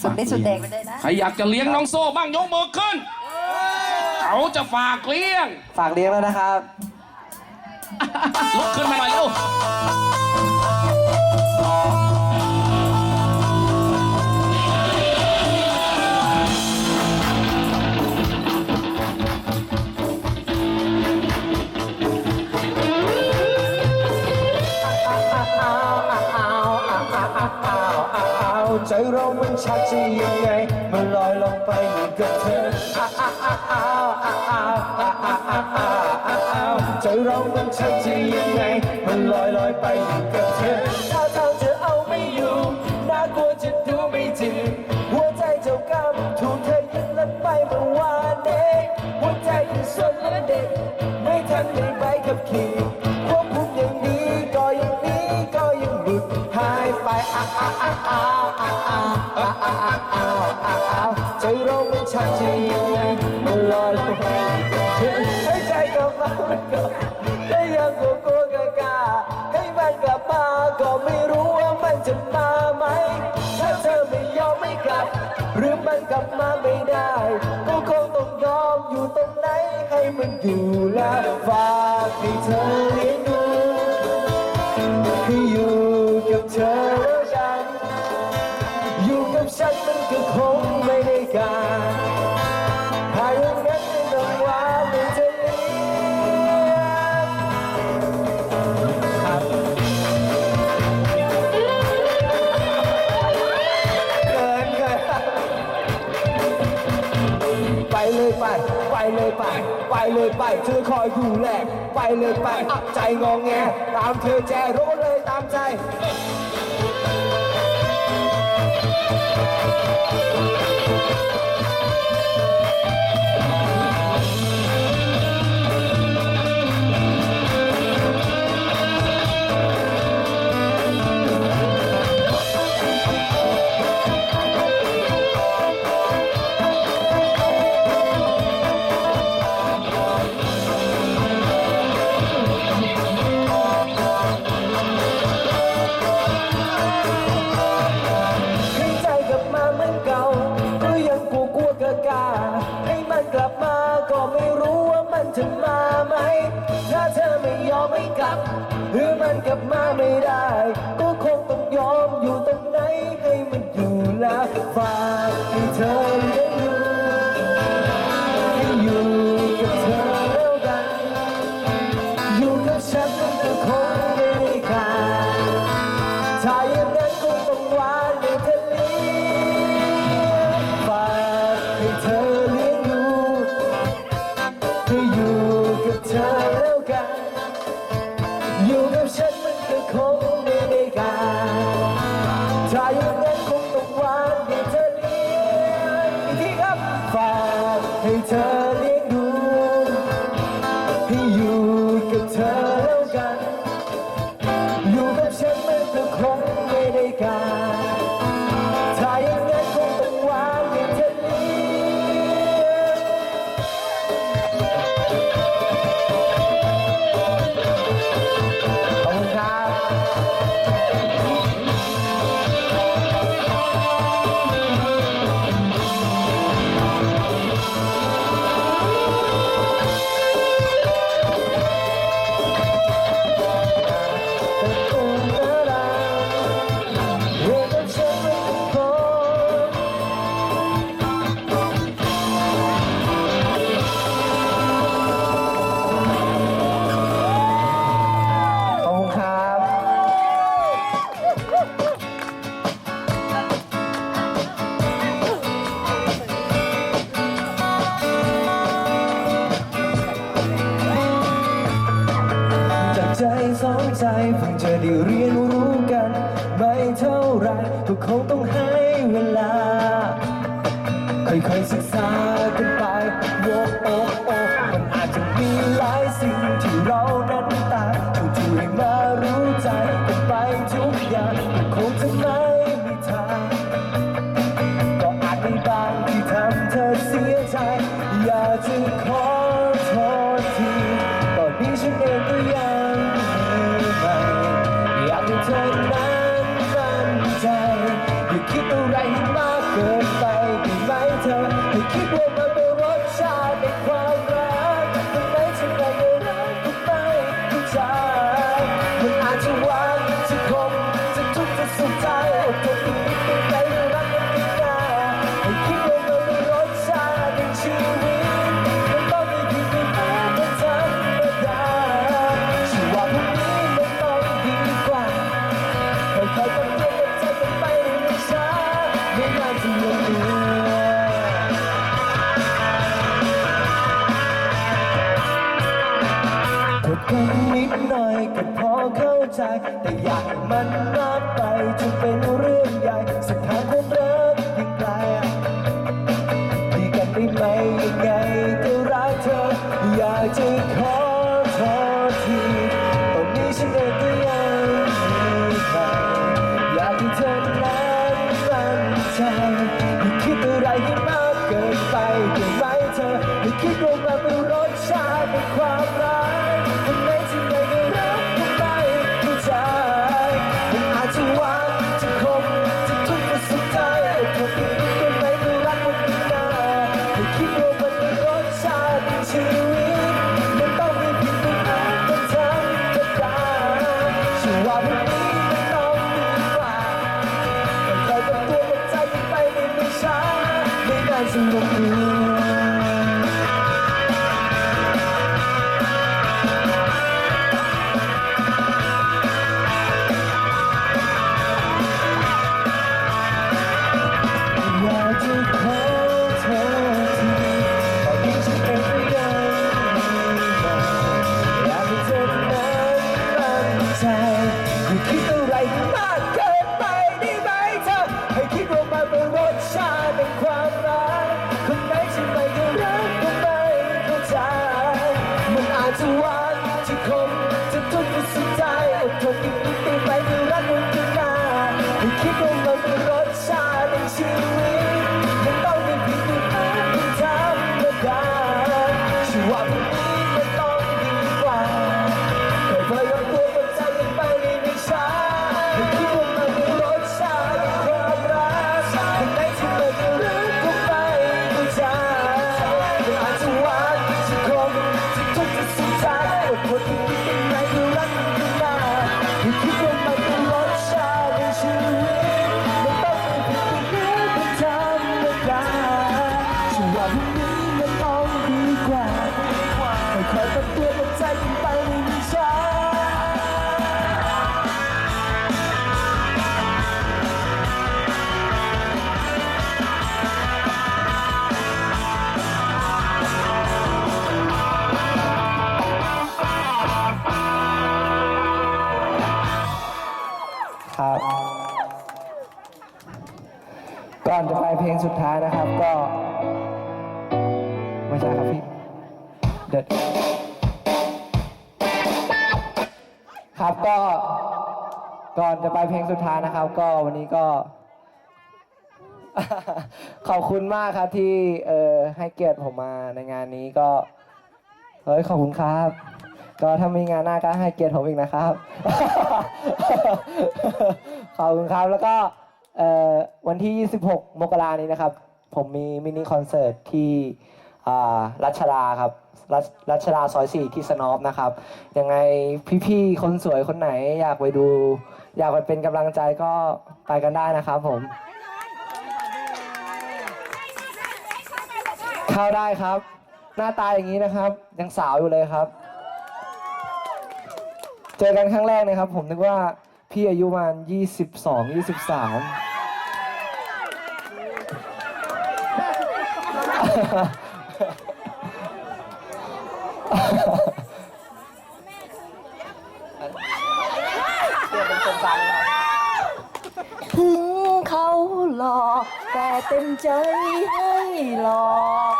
สุดได้สุดแดงไปเลยนะใครอยากจะเลี้ยงน้องโซ่บ้างยกมือขึ้น เขาจะฝากเลี้ยง ฝากเลี้ยงแล้วนะครับ ลุกขึ้นมาหน่อยเร็ว ใจเรามันชักจะยังไงมันลอยลงไปอยู่กับเธอใจเรามันชักจะยังไงมันลอยลอยไปอยู่กับเธอถ้าทางเธอเอาไม่อยู่น่ากลัวจะดูไม่จริงหัวใจเจ้ากรรมถูกเธอยึดลัดไปเมื่อวานเองหัวใจยังสนและเด็กไม่ทันได้ไปกับขี่ควบคุมอย่างนี้ก็อย่างนี้ก็ยังหลุดหายไปอ้าอ้าอ้าอ้า ใจเรามันชักจะยังไงมันลอยไปให้ใจกับมามันก็ได้ยังกลัวกักล้าให้มันกลับมาก็ไม่รู้ว่ามันจะมาไหม ถ้าเธอไม่ยอมไม่กลับ หรือมันกลับมาไม่ได้ก็คงต้องยอมอยู่ตรงไหนให้มันอยู่แล้วฝากให้เธอเลี้ยงดูให้อยู่กับเธอ ไปเลยไป ไปเลยไป ไปเลยไป เธอคอยอยู่แหละไปเลยไปใจงองแง ตามเธอแจรู้เลยตามใจ ว่ามันจะมาไหม ถ้าเธอไม่ยอมไม่กลับ หรือมันกลับมาไม่ได้ ก็คงต้องยอมอยู่ตรงไหนให้มันอยู่แล้วฝา you. ก็คงต้องให้เวลา ค่อยๆศึกษากันไปโอ้โอ้โอ้มันอาจจะมีหลายสิ่งที่เรานั้นต่างต้องช่วยมารู้ใจกันไปทุกอย่างก็คงจะไม่มีทางก็อาจมีบางที่ทำเธอเสียใจ อยากจะขอโทษทีตอนนี้ฉันเองก็ยัง แค่พอเข้าใจ แต่อยากให้มันมากไปจนเป็นเรื่องใหญ่สักทางความรักยิ่งไกลดีกันได้ไหมยังไงก็รักเธอ อยากจะขอโทษทีตอนนี้ฉันเองก็ยังมีใครอยากให้เธอนั้นมั่นใจอย่าคิดอะไรให้มากเกินไปได้ไหมเธออย่าคิดว่า นา อดทนอีกนิดได้ไหมก็รักมันก็นานให้คิดว่ามันเป็นรสชาติในชีวิตมันต้องมีผิดมีพลาดเป็นธรรมดาฉันว่า ก่อนจะไปเพลงสุดท้ายนะครับก็ ไม่ใช่ครับพี่เด็ดครับก็ก่อนจะไปเพลงสุดท้ายนะครับ ก็วันนี้ก็ ขอบคุณมากครับที่เออให้เกียรติผมมาในงานนี้ก็เฮ้ยขอบคุณครับ ก็ถ้ามีงานหน้าก็ให้เกียรติผมอีกนะครับ ขอบคุณครับแล้วก็ เอ่อวันที่ 26 มกรานี้นะครับ ผมมีมินิคอนเสิร์ตที่อ่ารัชดาครับรัชรัชดาซอย4ที่สนอปนะครับ ยังไงพี่ๆ คนสวยคนไหนอยากไปดู อยากไปเป็นกำลังใจก็ไปกันได้นะครับผม เข้าได้ครับ หน้าตาอย่างนี้นะครับ ยังสาวอยู่เลยครับ เจอกันครั้งแรกนะครับ ผมนึกว่าพี่อายุประมาณ22 23 เปลี่ยเป็นคนฟังแล้วถึงเขาหลอกแต่เต็มใจให้หลอก